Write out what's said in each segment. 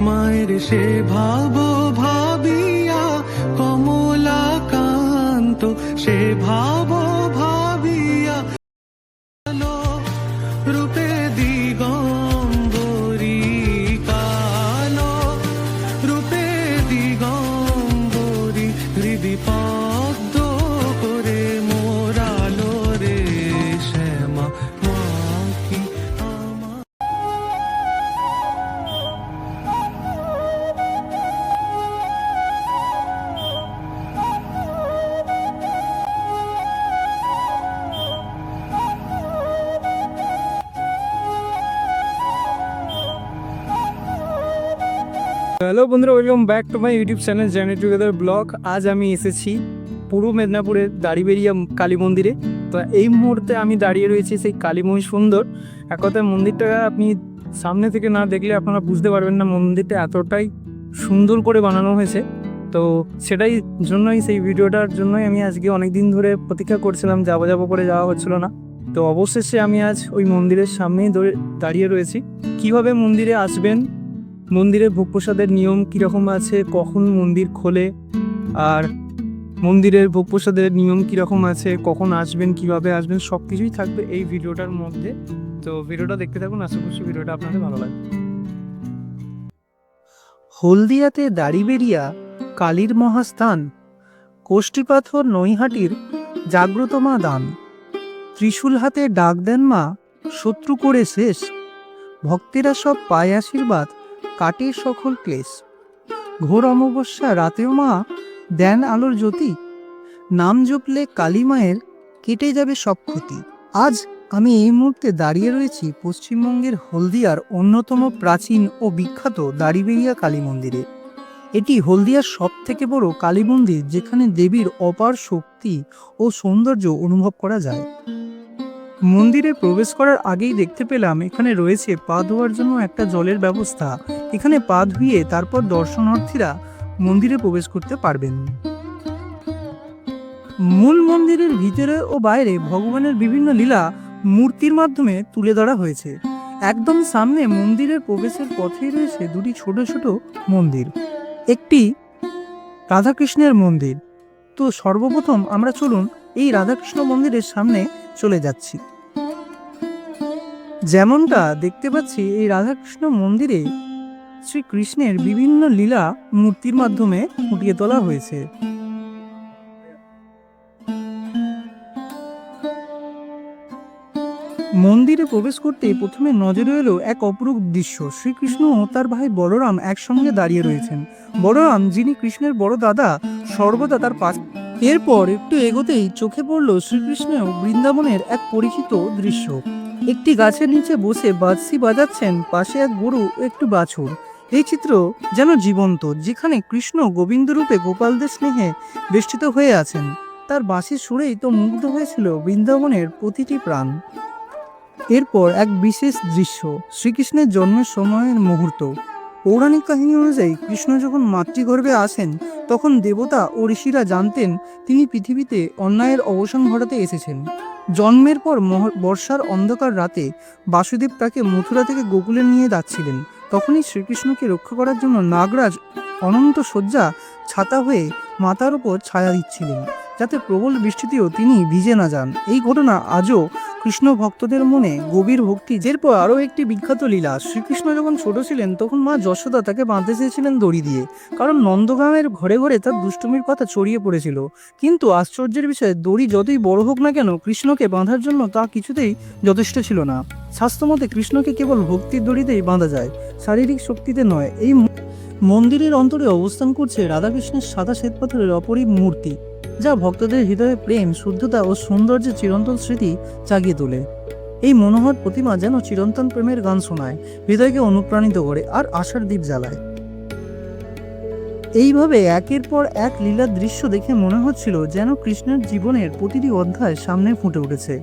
মায়ের সে ভাব ভাবিয়া কমলা কান্ত সে ভাব হ্যালো বন্ধুরা welcome back to my YouTube channel journey together blog আজ আমি এসেছি পূর্ব মেদিনীপুরের দাড়িবেরিয়া কালী মন্দিরে। তো এই মুহূর্তে আমি দাঁড়িয়ে রয়েছি সেই কালীময় সুন্দর। এক কথায় মন্দিরটা আপনি সামনে থেকে না দেখলে আপনারা বুঝতে পারবেন না মন্দিরটা এতটাই সুন্দর করে বানানো হয়েছে। তো সেটাই জন্যই, সেই ভিডিওটার জন্যই আমি আজকে অনেক দিন ধরে প্রতীক্ষা করছিলাম, যাব যাব করে যাওয়া হচ্ছিল না। তো অবশেষে আমি আজ ওই মন্দিরের সামনেই দৌড়ে- দাঁড়িয়ে রয়েছি। কীভাবে মন্দিরে আসবেন মন্দিরে ভোগ প্রসাদের নিয়ম কীরকম আছে? কখন মন্দির খোলে? আর মন্দিরের ভোগ প্রসাদের নিয়ম কীরকম আছে? কখন আসবেন, কীভাবে আসবেন? সব কিছুই থাকবে এই ভিডিওটার মধ্যে। তো ভিডিওটা দেখতে থাকুন, আশা করছি ভিডিওটা আপনাদের ভালো লাগবে। হলদিয়াতে দাড়িবেরিয়া কালীর মহাস্থান, কোষ্ঠীপাথর নৈহাটির জাগ্রত মা দান। ত্রিশূল হাতে ডাক দেন মা, শত্রু করে শেষ। ভক্তেরা সব পায় আশীর্বাদ। কাটে সকল ক্লেশ। ঘোর অমাবস্যা রাতেও মা, দেন আলোর জ্যোতি। নাম জপলে কালী মায়ের, কেটে যাবে সব ক্ষতি। আজ আমি এই মুহূর্তে দাঁড়িয়ে রয়েছি পশ্চিমবঙ্গের হলদিয়ার অন্যতম প্রাচীন ও বিখ্যাত দাড়িবেরিয়া কালী মন্দিরে। এটি হলদিয়ার সব থেকে বড় কালী মন্দির যেখানে দেবীর অপার শক্তি ও সৌন্দর্য অনুভব করা যায়। মন্দিরে প্রবেশ করার আগেই দেখতে পেলাম এখানে রয়েছে পা ধোয়ার জন্য একটা জলের ব্যবস্থা। এখানে পা ধুয়ে তারপর দর্শনার্থীরা মন্দিরে প্রবেশ করতে পারবেন। মূল মন্দিরের ভিতরে ও বাইরে ভগবানের বিভিন্ন লীলা মূর্তির মাধ্যমে তুলে ধরা হয়েছে। একদম সামনে মন্দিরের প্রবেশের পথেই রয়েছে দুটি ছোট ছোট মন্দির। একটি রাধাকৃষ্ণের মন্দির। তো সর্বপ্রথম আমরা চলুন এই রাধাকৃষ্ণ মন্দিরের সামনে চলে যাচ্ছি। যেমনটা দেখতে পাচ্ছি, এই রাধাকৃষ্ণ মন্দিরে শ্রীকৃষ্ণের বিভিন্ন লীলা মূর্তির মাধ্যমে ফুটিয়ে তোলা হয়েছে। মন্দিরে প্রবেশ করতে প্রথমে নজরে এলো এক অপরূপ দৃশ্য। শ্রীকৃষ্ণ ও তার ভাই বলরাম একসঙ্গে দাঁড়িয়ে রয়েছেন। বলরাম, যিনি কৃষ্ণের বড় দাদা, সর্বদা তার পাশ এরপর একটু এগোতেই চোখে পড়ল শ্রীকৃষ্ণ বৃন্দাবনের এক পরিচিত দৃশ্য। একটি গাছের নিচে বসে বাঁশি বাজাচ্ছেন পাশে এক গরু একটু বাছুর। এই চিত্র যেন জীবন্ত, যেখানে কৃষ্ণ গোবিন্দ রূপে গোপালদের স্নেহে বেষ্টিত হয়ে আছেন। তার বাঁশির সুরেই তো মুগ্ধ হয়েছিল বৃন্দাবনের প্রতিটি প্রাণ। এরপর এক বিশেষ দৃশ্য, শ্রীকৃষ্ণের জন্মের সময়ের মুহূর্ত। পৌরাণিক কাহিনী অনুযায়ী কৃষ্ণ যখন মাতৃগর্ভে আসেন, তখন দেবতা ও ঋষিরা জানতেন তিনি পৃথিবীতে অন্যায়ের অবসান ঘটাতে এসেছেন। জন্মের পর বর্ষার অন্ধকার রাতে বাসুদেব তাকে মথুরা থেকে গোকুলে নিয়ে যাচ্ছিলেন। তখনই শ্রীকৃষ্ণকে রক্ষা করার জন্য নাগরাজ অনন্ত শয্যা ছাতা হয়ে মাথার উপর ছায়া দিচ্ছিলেন, যাতে প্রবল বৃষ্টিতেও তিনি ভিজে না যান। এই ঘটনা আজও কৃষ্ণ ভক্তদের মনে গভীর ভক্তি। এরপর আরও একটি বিখ্যাত লীলা। শ্রীকৃষ্ণ যখন ছোট ছিলেন, তখন মা যশোদা তাকে বাঁধতে চেয়েছিলেন দড়ি দিয়ে। কারণ নন্দগ্রামের ঘরে ঘরে তার দুষ্টুমির কথা ছড়িয়ে পড়েছিল। কিন্তু আশ্চর্যের বিষয়ে, দড়ি যতই বড় হোক না কেন, কৃষ্ণকে বাঁধার জন্য তা কিছুতেই যথেষ্ট ছিল না। শাস্ত্রমতে কৃষ্ণকে কেবল ভক্তির দড়িতেই বাঁধা যায়, শারীরিক শক্তিতে নয়। এই মন্দিরের অন্তরে অবস্থান করছে রাধাকৃষ্ণের সাদা শ্বেতপাথরের অপরিম মূর্তি। যা ভক্তদের হৃদয়ে প্রেম, শুদ্ধতা ও সৌন্দর্যের চিরন্তন স্মৃতি জাগিয়ে তোলে। এই মনোহর প্রতিমা যেন চিরন্তন প্রেমের গান শোনায়, হৃদয়কে অনুপ্রাণিত করে আর আশার দ্বীপ জ্বালায়। এইভাবে একের পর এক লীলার দৃশ্য দেখে মনে হচ্ছিল যেন কৃষ্ণের জীবনের প্রতিটি অধ্যায় সামনে ফুটে উঠেছে।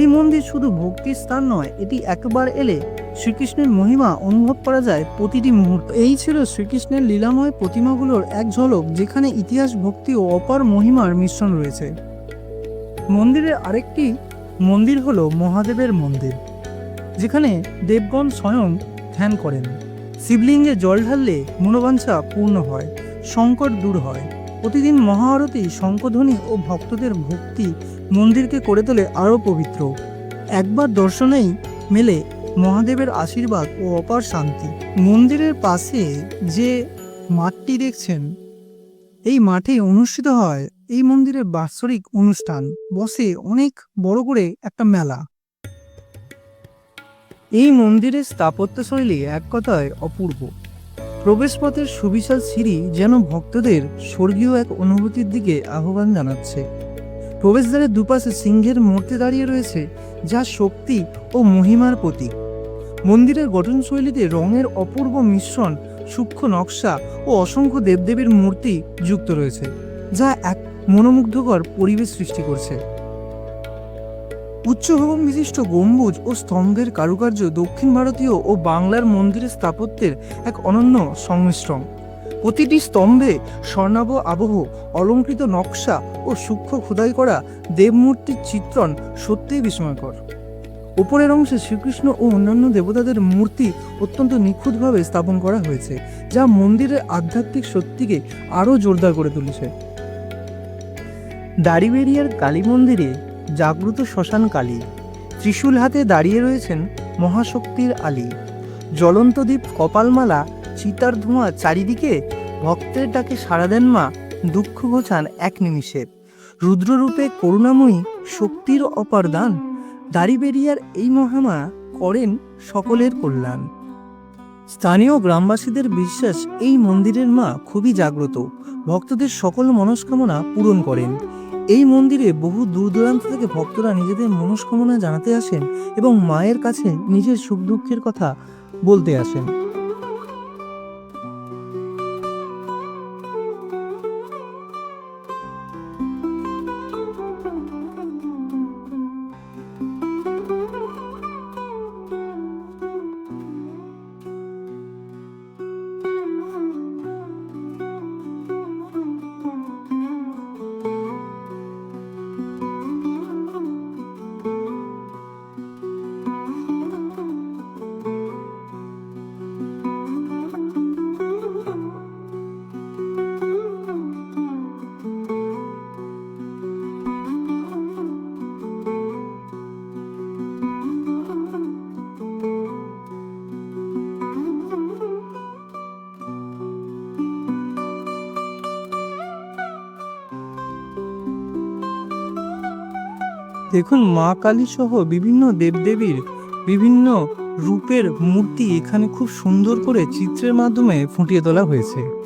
এই মন্দির শুধু ভক্তির স্থান নয়, এটি একবার এলে শ্রীকৃষ্ণের মহিমা অনুভব করা যায় প্রতিটি মুহূর্ত। এই ছিল শ্রীকৃষ্ণের লীলাময় প্রতিমাগুলোর এক ঝলক যেখানে ইতিহাস ভক্তি ও অপার মহিমার মিশ্রণ রয়েছে। মন্দিরের আরেকটি মন্দির হল মহাদেবের মন্দির, যেখানে দেবগণ স্বয়ং ধ্যান করেন। শিবলিঙ্গে জল ঢাললে মনোবাঞ্ছা পূর্ণ হয়, সংকট দূর হয়। প্রতিদিন মহাআরতি, শঙ্কধ্বনি ও ভক্তদের ভক্তি মন্দিরকে করে তোলে আরও পবিত্র। একবার দর্শনেই মেলে মহাদেবের আশীর্বাদ ও অপার শান্তি। মন্দিরের পাশে যে মাঠটি দেখছেন, এই মাঠে অনুষ্ঠিত হয় এই মন্দিরের বাৎসরিক অনুষ্ঠান। বসে অনেক বড় করে একটা মেলা। এই মন্দিরের স্থাপত্যশৈলী এক কথায় অপূর্ব। প্রবেশপথের সুবিশাল সিঁড়ি যেন ভক্তদের স্বর্গীয় এক অনুভূতির দিকে আহ্বান জানাচ্ছে। প্রবেশদ্বারের দুপাশে সিংহের মূর্তি দাঁড়িয়ে রয়েছে, যা শক্তি ও মহিমার প্রতীক। মন্দিরের গঠনশৈলীতে রঙের অপূর্ব মিশ্রণ, সূক্ষ্ম নকশা ও অসংখ্য দেবদেবীর মূর্তি যুক্ত রয়েছে, যা এক মনোমুগ্ধকর পরিবেশ সৃষ্টি করছে। উচ্চ ভবন বিশিষ্ট গম্বুজ ও স্তম্ভের কারুকার্য দক্ষিণ ভারতীয় ও বাংলার মন্দিরের স্থাপত্যের এক অনন্য সংমিশ্রণ। প্রতিটি স্তম্ভে স্বর্ণাভ আবহ, অলঙ্কৃত নকশা ও সূক্ষ্ম খোদাই করা দেবমূর্তির চিত্রণ সত্যিই বিস্ময়কর। উপরের অংশে শ্রীকৃষ্ণ ও অন্যান্য দেবতাদের মূর্তি অত্যন্ত নিখুঁতভাবে স্থাপন করা হয়েছে, যা মন্দিরের আধ্যাত্মিক শক্তিকে আরও জোরদার করে তুলেছে। দাড়িবেরিয়ার কালী মন্দিরে জাগ্রত শ্মশান কালী, ত্রিশূল হাতে দাঁড়িয়ে রয়েছেন মহাশক্তির আলী। জ্বলন্ত দ্বীপ কপালমালা, চিতার ধোঁয়া চারিদিকে ভক্তের ডাকে সাড়া দেন মা দুঃখ ঘোচান এক নিমিষে। রুদ্ররূপে করুণাময়ী শক্তির অপার দান দাড়িবেরিয়ার এই মহামা করেন সকলের কল্যাণ। স্থানীয় গ্রামবাসীদের বিশ্বাস এই মন্দিরের মা খুবই জাগ্রত। ভক্তদের সকল মনস্কামনা পূরণ করেন। এই মন্দিরে বহু দূর দূরান্ত থেকে ভক্তরা নিজেদের মনস্কামনা জানাতে আসেন এবং মায়ের কাছে নিজের সুখ দুঃখের কথা বলতে আসেন। দেখুন মা কালী সহ বিভিন্ন দেবদেবীর বিভিন্ন রূপের মূর্তি এখানে খুব সুন্দর করে চিত্রের মাধ্যমে ফুটিয়ে তোলা হয়েছে।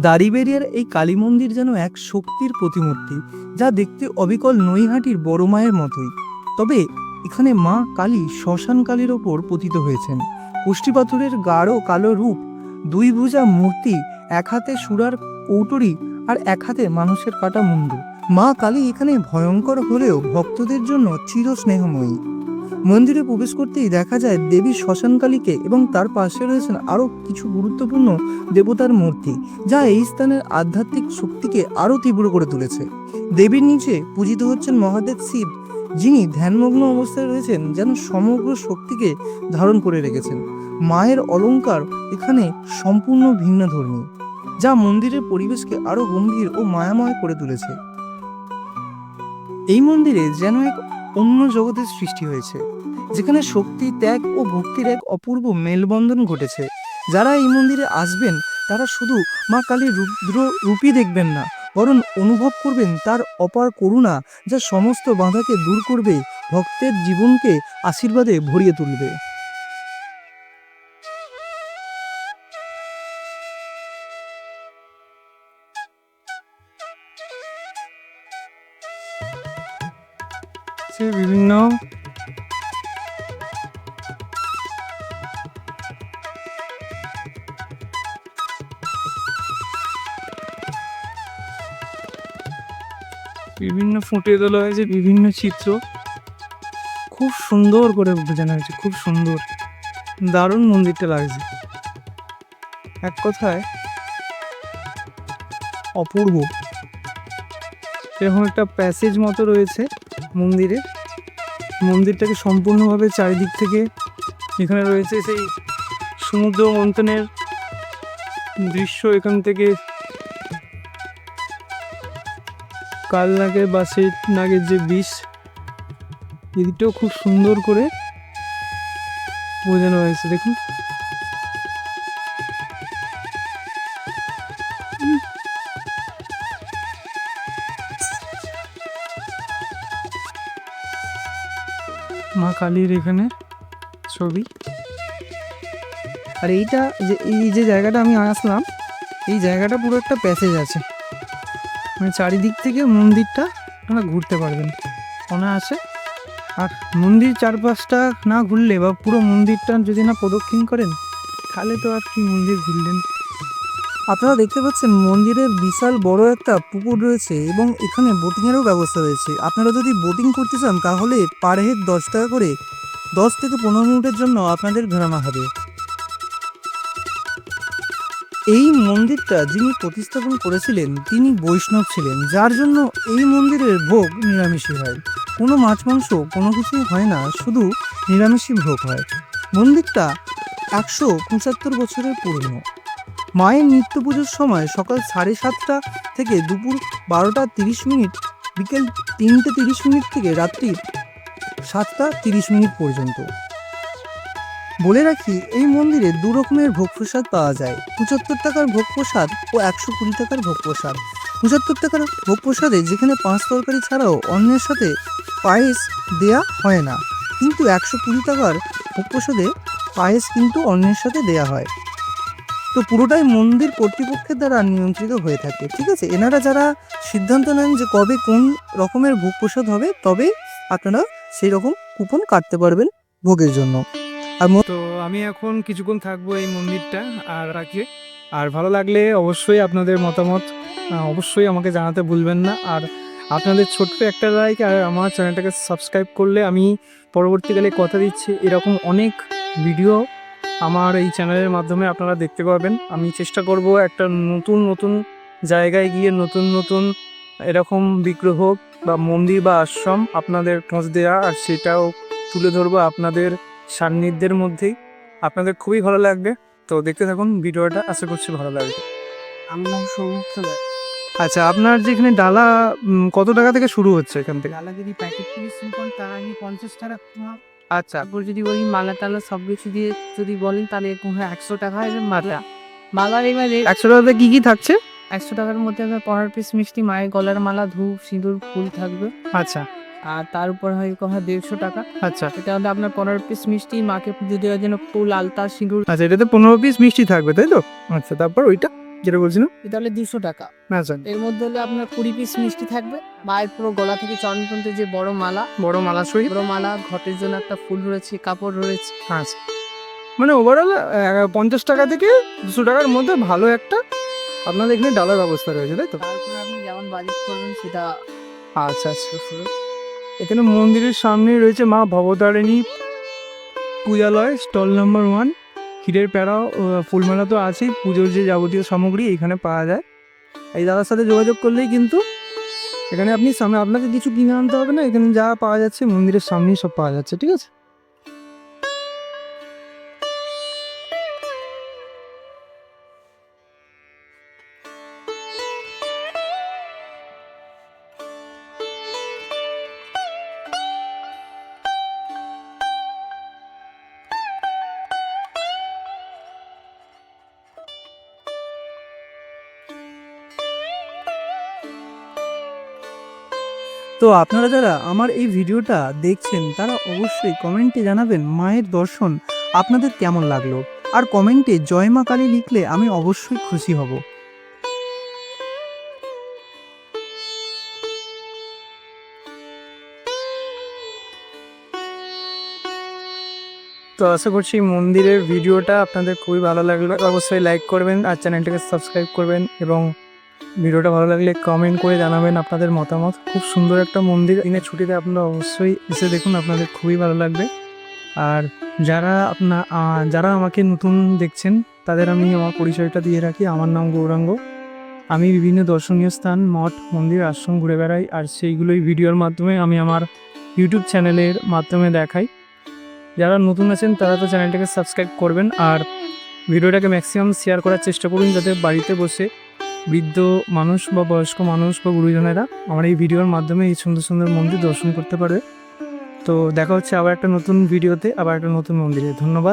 দাড়িবেরিয়ার এই কালী মন্দির যেন এক শক্তির প্রতিমূর্তি, যা দেখতে অবিকল নৈহাটির বড় মায়ের মতোই। তবে এখানে মা কালী শ্মশান কালীর ওপর পতিত হয়েছেন। কুষ্টিপাথরের গাঢ় কালো রূপ, দুই ভুজা মূর্তি, এক হাতে সুরার কৌটরি আর এক হাতে মানুষের কাটা মুন্ডু। মা কালী এখানে ভয়ঙ্কর হলেও ভক্তদের জন্য চির স্নেহময়ী মন্দিরে প্রবেশ করতেই দেখা যায় দেবী শ্মশানকালীকে এবং তার পাশে রয়েছেন আরও কিছু গুরুত্বপূর্ণ দেবতার মূর্তি, যা এই স্থানের আধ্যাত্মিক শক্তিকে আরও তীব্র করে তুলেছে। দেবীর নিচে পূজিত হচ্ছেন মহাদেব শিব, যিনি ধ্যানমগ্ন অবস্থায় রয়েছেন যেন সমগ্র শক্তিকে ধারণ করে রেখেছেন। মায়ের অলংকার এখানে সম্পূর্ণ ভিন্ন ধর্মী, যা মন্দিরের পরিবেশকে আরও গম্ভীর ও মায়াময় করে তুলেছে। এই মন্দিরে যেন এক অন্য জগতের সৃষ্টি হয়েছে, যেখানে শক্তি, ত্যাগ ও ভক্তির এক অপূর্ব মেলবন্ধন ঘটেছে। যারা এই মন্দিরে আসবেন, তারা শুধু মা কালীর রুদ্র রূপই দেখবেন না, বরং অনুভব করবেন তার অপার করুণা যা সমস্ত বাধাকে দূর করবে, ভক্তের জীবনকে আশীর্বাদে ভরিয়ে তুলবে। বিভিন্ন বিভিন্ন ফুটিয়ে তোলা হয়েছে বিভিন্ন চিত্র। খুব সুন্দর করে বোঝানো হয়েছে, খুব সুন্দর। দারুণ মন্দিরটা লাগছে। এক কথায় অপূর্ব। এরকম একটা প্যাসেজ মতো রয়েছে। মন্দিরে। মন্দিরটাকে সম্পূর্ণভাবে চারিদিক থেকে এখানে রয়েছে সেই সমুদ্র মন্থনের দৃশ্য। এখান থেকে কাল নাগের বা সেই নাগের যে বিষ, এদিকটাও খুব সুন্দর করে বোঝানো হয়েছে। দেখুন। মা কালীর এখানে ছবি। আর এইটা যে, এই যে জায়গাটা আমি আসলাম, এই জায়গাটা পুরো একটা প্যাসেজ আছে। মানে চারিদিক থেকে মন্দিরটা আপনারা ঘুরতে পারবেন। অনায়াসে। আর মন্দির চারপাশটা না ঘুরলে বা পুরো মন্দিরটা যদি না প্রদক্ষিণ করেন, তাহলে তো আর কি মন্দির ঘুরলেন? আপনারা দেখতে পাচ্ছেন মন্দিরের বিশাল বড় একটা পুকুর রয়েছে এবং এখানে বোটিংয়েরও ব্যবস্থা রয়েছে। আপনারা যদি বোটিং করতে চান, তাহলে পার হেড দশ টাকা করে দশ থেকে পনেরো মিনিটের জন্য আপনাদের ঘোরানো হবে। এই মন্দিরটা যিনি প্রতিস্থাপন করেছিলেন, তিনি বৈষ্ণব ছিলেন, যার জন্য এই মন্দিরের ভোগ নিরামিষই হয়। কোনো মাছ, মাংস, কোনো কিছুই হয় না, শুধু নিরামিষই ভোগ হয়। মন্দিরটা একশো পঁচাত্তর বছরের পুরনো। মায়ের নিত্য পুজোর সময় সকাল সাড়ে সাতটা থেকে দুপুর বারোটা তিরিশ মিনিট, বিকেল তিনটে তিরিশ মিনিট থেকে রাত্রি সাতটা তিরিশ মিনিট পর্যন্ত। বলে রাখি, এই মন্দিরে দু রকমের ভোগ প্রসাদ পাওয়া যায়। পঁচাত্তর টাকার ভোগ প্রসাদ ও একশো কুড়ি টাকার ভোগ প্রসাদ। পঁচাত্তর টাকার ভোগ প্রসাদে যেখানে পাঁচ তরকারি ছাড়াও অন্যের সাথে পায়েস দেয়া হয় না। কিন্তু একশো কুড়ি টাকার ভোগ প্রসাদে পায়েস কিন্তু অন্যের সাথে দেয়া হয়। তো পুরোটাই মন্দির কর্তৃপক্ষের দ্বারা নিয়ন্ত্রিত হয়ে থাকে, ঠিক আছে? এনারা যারা সিদ্ধান্ত নেন যে কবে কোন রকমের ভোগ প্রসাদ হবে, তবে আপনারা সেই রকম কুপন কাটতে পারবেন ভোগের জন্য। আর তো আমি এখন কিছুক্ষণ থাকব এই মন্দিরটা আর রাখি। আর ভালো লাগলে অবশ্যই আপনাদের মতামত অবশ্যই আমাকে জানাতে ভুলবেন না। আর আপনাদের ছোট্ট একটা লাইক আর আমার চ্যানেলটাকে সাবস্ক্রাইব করলে আমি পরবর্তীকালে কথা দিচ্ছি। এরকম অনেক ভিডিও আমার এই চ্যানেলের মাধ্যমে আপনারা দেখতে পাবেন আমি চেষ্টা করব একটা নতুন নতুন জায়গায় গিয়ে নতুন নতুন এরকম বিগ্রহ বা মন্দির বা আশ্রম আপনাদের খোঁজ দেওয়া আর সেটাও তুলে ধরবো আপনাদের সান্নিধ্যের মধ্যেই। আপনাদের খুবই ভালো লাগবে। তো দেখতে থাকুন ভিডিওটা আশা করছি ভালো লাগবে। আমার নাম সৌমিত্র আচ্ছা আপনার যেখানে ডালা কত টাকা থেকে শুরু হচ্ছে এখান থেকে? ডালা যদি প্যাকেট কিনে তারা আমি পঞ্চাশ টাকা। আচ্ছা। তারপর যদি বলি মালা টালা সব কিছু দিয়ে যদি বলেন তাহলে এরকম হয় একশো টাকা এবার মালা। মালার এবারে একশো টাকাতে কি কি থাকছে? একশো টাকার মধ্যে আপনার পনেরো পিস মিষ্টি মায়ের গলার মালা ধূপ সিঁদুর ফুল থাকবে। আচ্ছা। আর তার উপর হয় কথা দেড়শো টাকা। আচ্ছা। এটা হলে আপনার পনেরো পিস মিষ্টি মাকে পুজো দেওয়ার জন্য ফুল আলতা সিঁদুর। আচ্ছা এটাতে পনেরো পিস মিষ্টি থাকবে তাই তো? আচ্ছা তারপর ওইটা? যেটা বলছিলাম এটা হলে দুশো টাকা। আচ্ছা এর মধ্যে হলে আপনার কুড়ি পিস মিষ্টি থাকবে। মায়ের পুরো গলা থেকে চরণ পর্যন্ত যে বড় মালা বড় মালা সই বড় মালা ঘটের জন্য একটা ফুল রয়েছে কাপড় রয়েছে। আচ্ছা। মানে ওভারঅল পঞ্চাশ টাকা থেকে দুশো টাকার মধ্যে ভালো একটা আপনাদের এখানে ডালার ব্যবস্থা রয়েছে তাই তো? তারপরে আপনি যেমন বাজেট করবেন সেটা আচ্ছা আচ্ছা। এখানে মন্দিরের সামনেই রয়েছে মা ভবতারিণী পূজালয় স্টল নাম্বার ওয়ান। ক্ষীরের প্যাড়াও ফুলমেলা তো আছেই, পুজোর যে যাবতীয় সামগ্রী এখানে পাওয়া যায়। এই দাদার সাথে যোগাযোগ করলেই কিন্তু এখানে আপনি সামনে আপনাকে কিছু কিনে আনতে হবে না, এখানে যা পাওয়া যাচ্ছে মন্দিরের সামনেই সব পাওয়া যাচ্ছে, ঠিক আছে? তো আপনারা যারা আমার এই ভিডিওটা দেখছেন, তারা অবশ্যই কমেন্টে জানাবেন মায়ের দর্শন আপনাদের কেমন লাগল। আর কমেন্টে জয় মা কালী লিখলে আমি অবশ্যই খুশি হব। তো আশা করছি মন্দিরের ভিডিওটা আপনাদের খুবই ভালো লাগল। অবশ্যই লাইক করবেন আর চ্যানেলটাকে সাবস্ক্রাইব করবেন এবং ভিডিওটা ভালো লাগলে কমেন্ট করে জানাবেন আপনাদের মতামত। খুব সুন্দর একটা মন্দির। দিনের ছুটিতে আপনারা অবশ্যই এসে দেখুন, আপনাদের খুবই ভালো লাগবে। আর যারা আপনা যারা আমাকে নতুন দেখছেন, তাদের আমি আমার পরিচয়টা দিয়ে রাখি। আমার নাম গৌরাঙ্গ। আমি বিভিন্ন দর্শনীয় স্থান, মঠ, মন্দির, আশ্রম ঘুরে বেড়াই। আর সেইগুলোই ভিডিওর মাধ্যমে আমি আমার ইউটিউব চ্যানেলের মাধ্যমে দেখাই। যারা নতুন আছেন, তারা তো চ্যানেলটাকে সাবস্ক্রাইব করবেন। আর ভিডিওটাকে ম্যাক্সিমাম শেয়ার করার চেষ্টা করুন, যাতে বাড়িতে বসে বৃদ্ধ মানুষ বা বয়স্ক মানুষ বা গুরুজনেরা আমার এই ভিডিওর মাধ্যমে এই সুন্দর সুন্দর মন্দির দর্শন করতে পারবে তো দেখা হচ্ছে আবার একটা নতুন ভিডিওতে, আবার একটা নতুন মন্দিরে। ধন্যবাদ।